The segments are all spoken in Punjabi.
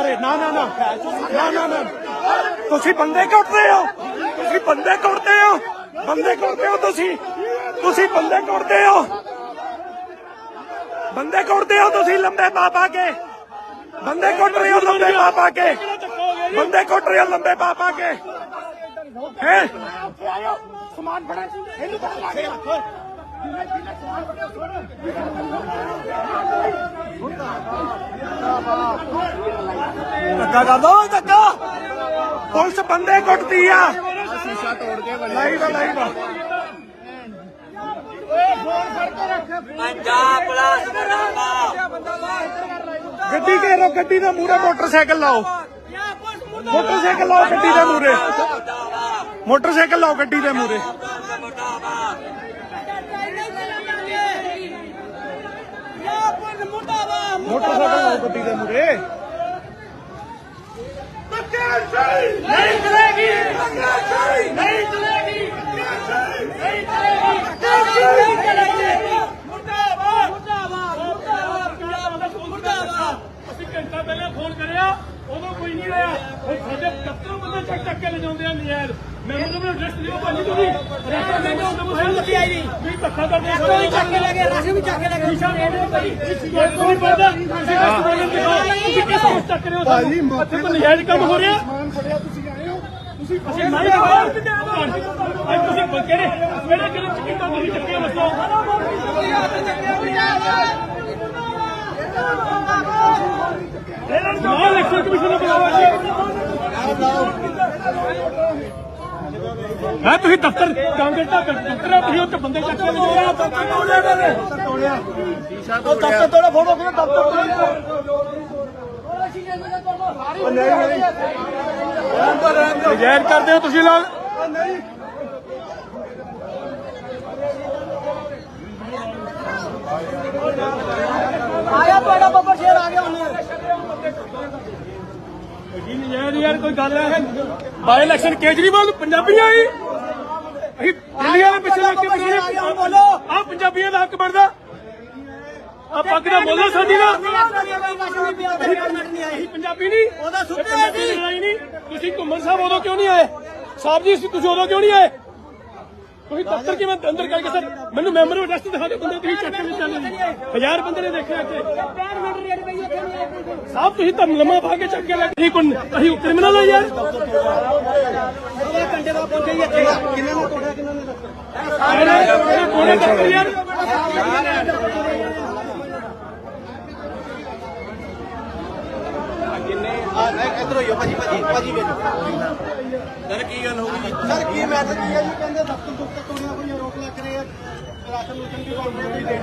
ਅਰੇ ਨਾ ਨਾ ਨਾ। ਨਾ ਨਾ ਨਾ। ਤੁਸੀਂ ਬੰਦੇ ਕੁੱਟਦੇ ਹੋ। ਤੁਸੀਂ ਬੰਦੇ ਕੁੱਟਦੇ ਹੋ। ਬੰਦੇ ਕੁੱਟਦੇ ਹੋ ਤੁਸੀਂ। ਤੁਸੀਂ ਬੰਦੇ ਕੁੱਟਦੇ ਹੋ। ਬੰਦੇ ਕੁੱਟਦੇ ਹੋ ਤੁਸੀਂ ਲੰਬੇ ਪਾ ਪਾ ਕੇ। ਬੰਦੇ ਕੁੱਟ ਰਹੇ ਹੋ ਲੰਬੇ ਪਾ ਪਾ ਕੇ। ਬੰਦੇ ਕੁੱਟ ਰਹੇ ਹੋ ਲੰਬੇ ਪਾ ਪਾ ਕੇ। ਹੈ? ਸਮਾਨ ਫੜਾ। ਇਹਨੂੰ ਤਾਂ ਲਾ ਕੇ ਰੱਖੋ ਧੱਕਾ ਕਰ ਦੋ ਧੱਕਾ। ਪੁਲਿਸ ਬੰਦੇ ਕੁੱਟਦੀ ਆ। ਸ਼ੀਸ਼ਾ ਤੋੜ ਕੇ ਬਣੇ ਲਾਈਵ ਲਾਈਵ ਆ। ਪੰਜਾਬ ਪੁਲਿਸ ਮੁਰਦਾਬਾਦ। ਗੱਡੀ ਘੇਰੋ ਗੱਡੀ ਦੇ ਮੂਹਰੇ ਮੋਟਰਸਾਈਕਲ ਲਾਓ। ਮੋਟਰਸਾਈਕਲ ਲਾਓ ਗੱਡੀ ਦੇ ਮੂਹਰੇ। ਮੋਟਰਸਾਈਕਲ ਲਾਓ ਗੱਡੀ ਦੇ ਮੂਹਰੇ। ਮੋਟਰਸਾਈਕਲ ਲਾਓ ਗੱਡੀ ਦੇ ਮੂਹਰੇ। ਨਹੀਂ ਚਲੇਗੀ। ਨਹੀਂ ਚਲੇਗੀ ਨਹੀਂ ਚਲੇਗੀ ਮੁਰਦਾਬਾਦ ਮੁਰਦਾਬਾਦ ਮੁਰਦਾਬਾਦ ਪੰਜਾਬ ਦਾ ਮੁਰਦਾਬਾਦ ਅਸੀਂ ਘੰਟਾ ਪਹਿਲਾਂ ਫੋਨ ਕਰਿਆ ਉਦੋਂ ਕੋਈ ਨਹੀਂ ਆਇਆ ਹੁਣ ਸਾਡੇ ਦਫ਼ਤਰੋਂ ਬੰਦੇ ਚੱਕ ਚੱਕ ਕੇ ਲਿਜਾਉਂਦੇ ਆ ਨਜਾਇਜ਼ ਮੈਨੂੰ ਐਡਰੈਸ ਦਿਓ ਭਾਜੀ ਤੁਸੀਂ ਰਸਤਾ ਦੇ ਦਿਓ ਤੁਹਾਨੂੰ ਸਮਝ ਨਹੀਂ ਆਈ ਵੀ ਧੱਕਾ ਕਰਦੇ ਆ ਕੋਈ ਚੱਕ ਕੇ ਲੈ ਗਏ ਰਾਸ਼ਨ ਵੀ ਚੱਕ ਕੇ ਲੈ ਗਏ ਸ਼ੀਸ਼ਾ ਦੇ ਦਿਓ ਭਾਈ ਕੋਈ ਪਰਦਾ ਤੁਸੀਂ ਰਸਤਾ ਦੇ ਦਿਓ ਤੁਸੀਂ ਕਿਸ ਤੋਂ ਚੱਕ ਰਹੇ ਹੋ। ਭਾਜੀ ਇੱਥੇ ਤਾਂ ਨਜਾਇਜ਼ ਕੰਮ ਹੋ ਰਿਹਾ ਸਮਾਨ ਫੜਿਆ ਤੁਸੀਂ ਆਏ ਹੋ ਤੁਸੀਂ ਅਸੀਂ ਨਹੀਂ ਕਹਾਂ ਅੱਜ ਤੁਸੀਂ ਕਿਹੜੇ ਕਿਹੜੇ ਕਿਹੜੇ ਚਿੱਟਾ ਤੁਸੀਂ ਚੱਕਿਆ ਦੱਸੋ ਨਾ ਇਲੈਕਸ਼ਨ ਕਮਿਸ਼ਨ ਨੂੰ ਬੁਲਾਓ। ਜੀ ਹਾਂ ਤੁਸੀਂ ਦਫ਼ਤਰ ਕਾਂਗਰਸ ਦਾ ਦਫ਼ਤਰ ਆ ਤੁਸੀਂ ਉੱਥੇ ਬੰਦੇ ਚੱਕ ਕੇ ਲਿਜਾਓ ਦਫ਼ਤਰ ਤੋੜਿਆ ਉਹ ਤੋੜਿਆ ਦਫ਼ਤਰ ਤੋੜਾ ਫੋਟੋ ਕਿਹਨੇ ਦਫ਼ਤਰ ਤੋੜਾ ਨਜਾਇਜ਼ ਕਰਦੇ ਹੋ ਤੁਸੀਂ ਲੋਕ ਆਇਆ ਤੁਹਾਡਾ ਬੱਬਰ ਸ਼ੇਰ ਆ ਗਿਆ ਹੁਣ। ਜੀ ਨਜਾਇਜ਼ ਯਾਰ ਕੋਈ ਗੱਲ ਹੈ ਬਾਈ ਇਲੈਕਸ਼ਨ ਕੇਜਰੀਵਾਲ ਪੰਜਾਬੀਆਂ ਹੀ। ਅਸੀਂ ਦਿੱਲੀਆਂ ਦੇ ਪਿੱਛੇ ਲੱਗ ਕੇ ਬੈਠੇ ਬੋਲੋ। ਆ ਪੰਜਾਬੀਆਂ ਦਾ ਹੱਕ ਬਣਦਾ। ਆ ਪੱਗ ਦਾ ਬੋਲੋ ਸਾਡੀ ਦਾ। ਅਸੀਂ ਪੰਜਾਬੀ ਨਹੀਂ। ਉਹਦਾ ਸੁੱਤੇ ਪੰਜਾਬੀ ਸੀ। ਦੀ ਲੜਾਈ ਨਹੀਂ। ਤੁਸੀਂ ਘੁੰਮਣ ਸਾਹਿਬ ਉਦੋਂ ਕਿਉਂ ਨਹੀਂ ਆਏ? ਸਾਹਿਬ ਜੀ ਤੁਸੀਂ ਉਦੋਂ ਕਿਉਂ ਨਹੀਂ ਆਏ? ਤੁਸੀਂ ਦਫ਼ਤਰ ਕਿਵੇਂ ਅੰਦਰ ਕਰਕੇ ਸਰ? ਮੈਨੂੰ ਮੈਂਬਰ ਐਡਰੈਸ ਦਿਖਾ ਦਿਓ ਬੰਦੇ ਤੁਸੀਂ ਚੱਕ ਕੇ ਚੱਲੇ ਹਜ਼ਾਰ ਬੰਦੇ ਨੇ ਦੇਖਿਆ ਇੱਥੇ। ਸਾਹਿਬ ਤੁਸੀਂ ਤਾਂ ਲੰਮਾ ਪਾ ਕੇ ਚੱਕ ਕੇ ਲੈ ਅਸੀਂ ਕੋਈ ਅਸੀਂ ਕ੍ਰਿਮੀਨਲ ਆ ਯਾਰ। ਘੰਟੇ ਪਹੁੰਚੇ ਹੀ ਇੱਥੇ ਕਿਹਨੇ ਨੇ ਤੋੜਿਆ ਕਿਹਨੇ ਨੇ ਇਹ ਕੋਣੇ ਚੱਕ ਯਾਰ। ਇਧਰ ਹੋਈਓ ਭਾਜੀ ਭਾਜੀ ਭਾਜੀ ਵੇਖੋ ਸਰ, ਕੀ ਗੱਲ ਹੋ ਗਈ? ਸਰ, ਕੀ ਮੈਸੇਜ ਕੀ ਹੈ ਜੀ? ਕਹਿੰਦੇ ਦਫ਼ਤਰ ਦੁੱਤਰ ਤੋੜਿਆ ਕੋਈ ਰੋਕ ਲੱਗ ਰਹੇ ਆ। ਰਾਸ਼ਨ ਰੂਸ਼ਨ ਦੀ ਕੰਮ ਵੀ ਦੇਖ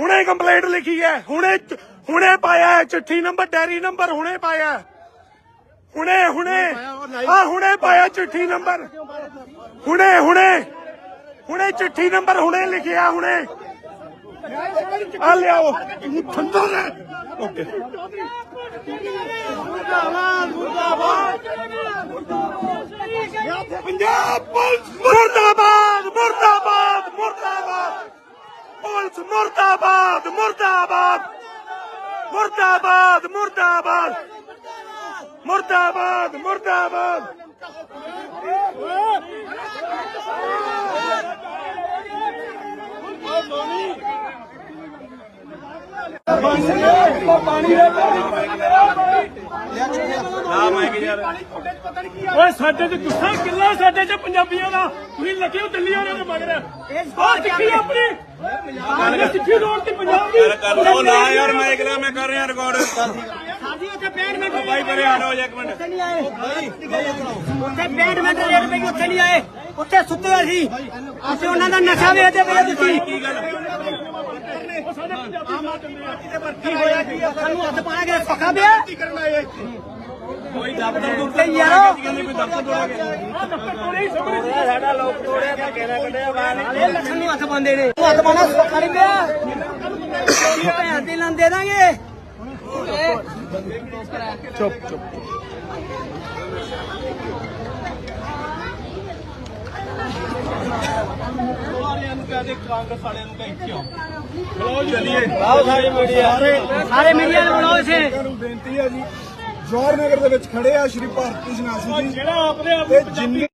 ਹੁਣੇ ਕੰਪਲੇਂਟ ਲਿਖੀ ਹੈ। ਹੁਣੇ ਹੁਣੇ ਪਾਇਆ ਹੈ ਚਿੱਠੀ ਨੰਬਰ ਡੈਰੀ ਨੰਬਰ ਹੁਣੇ ਪਾਇਆ ਹੈ। ਹੁਣੇ ਹੁਣੇ। ਆ ਹੁਣੇ ਪਾਇਆ ਚਿੱਠੀ ਨੰਬਰ ਹੁਣੇ ਹੁਣੇ। ਹੁਣੇ ਚਿੱਠੀ ਨੰਬਰ ਹੁਣੇ ਲਿਖਿਆ ਹੁਣੇ। ਆ ਲਿਆਓ। ਠੰਡਾ ਨੇ ਓਕੇ। ਪੰਜਾਬ ਪੁਲਿਸ ਮੁਰਦਾਬਾਦ ਮੁਰਦਾਬਾਦ। ਪੁਲਿਸ ਮੁਰਦਾਬਾਦ ਮੁਰਦਾਬਾਦ ਮੁਰਦਾਬਾਦ ਮੁਰਦਾਬਾਦ ਮੁਰਦਾਬਾਦ ਮੁਰਦਾਬਾਦ ਪਾਣੀ ਦੇ ਪਾਣੀ ਨਾ ਮੈਂ ਕੀ ਯਾਰ ਓਏ ਸਾਡੇ ਤੇ ਗੁੱਸਾ ਕਿੱਲਾ ਸਾਡੇ ਚ ਪੰਜਾਬੀਆਂ ਦਾ? ਤੁਸੀਂ ਲੱਗੇ ਹੋ ਦਿੱਲੀ ਵਾਲਿਆਂ ਦੇ ਮਗਰ। ਆਹ ਸਿੱਖੀ ਆਪਣੀ। ਆਹ ਸਿੱਖੀ ਰੋਡ ਤੇ ਪੰਜਾਬ ਦੀ। ਕਰ ਲਓ ਨਾ ਯਾਰ ਮੈਂ ਇਕਲਾ ਮੈਂ ਕਰ ਰਿਹਾ ਰਿਕਾਰਡ ਸਾਡੀ ਉੱਥੇ 65 ਮਿੰਟ ਭਾਈ ਪਰੇ ਹਟੋ ਜੀ ਇੱਕ ਮਿੰਟ। ਉੱਥੇ ਨਹੀਂ ਆਏ। ਉੱਥੇ 65 ਮਿੰਟ ਰੇਟ ਪਈ ਉੱਥੇ ਨਹੀਂ ਆਏ। ਉੱਥੇ ਸੁੱਤੇ ਸੀ। ਅਸੀਂ ਉਹਨਾਂ ਦਾ ਨਸ਼ਾ ਵੇਚਦੇ ਪਏ ਤੁਸੀਂ ਕੀ ਗੱਲ? ਕੀ ਹੋਇਆ ਕੀ ਆ? ਸਾਨੂੰ ਹੱਥ ਪਾਣਾ ਕਿ ਸੌਖਾ ਪਿਆ? ਕੋਈ ਦਫ਼ਤਰ ਦੁੱਤੇ ਯਾਰੋ ਸਾਡਾ ਲੋਕ ਤੋੜਿਆ ਤਾਂ ਕਿਹੜਾ ਕੱਢਿਆ? ਬਾਹਰ ਇਹ ਲੱਖਾਂ ਨੂੰ ਹੱਥ ਪਾਉਂਦੇ ਨੇ ਹੱਥ ਪਾਣਾ ਸੌਖਾ ਨਹੀਂ ਪਿਆ? ਕੀ ਭੈਣ ਦੇ ਲਾਂ ਦੇ ਦਾਂਗੇ ਸਾਰੇ ਮੀਡੀਆ। ਨੂੰ ਬੁਲਾਓ ਇਸੇ ਨੂੰ ਬੇਨਤੀ ਹੈ ਜੀ। ਜਵਾਹਰ ਨਗਰ ਦੇ ਵਿੱਚ ਖੜੇ ਆ ਸ਼੍ਰੀ ਭਾਰਤੀ ਜਨਾਸੀ ਜੀ। ਜਿਹੜਾ ਆਪਣੇ ਆਪ ਜਿੰਨੀ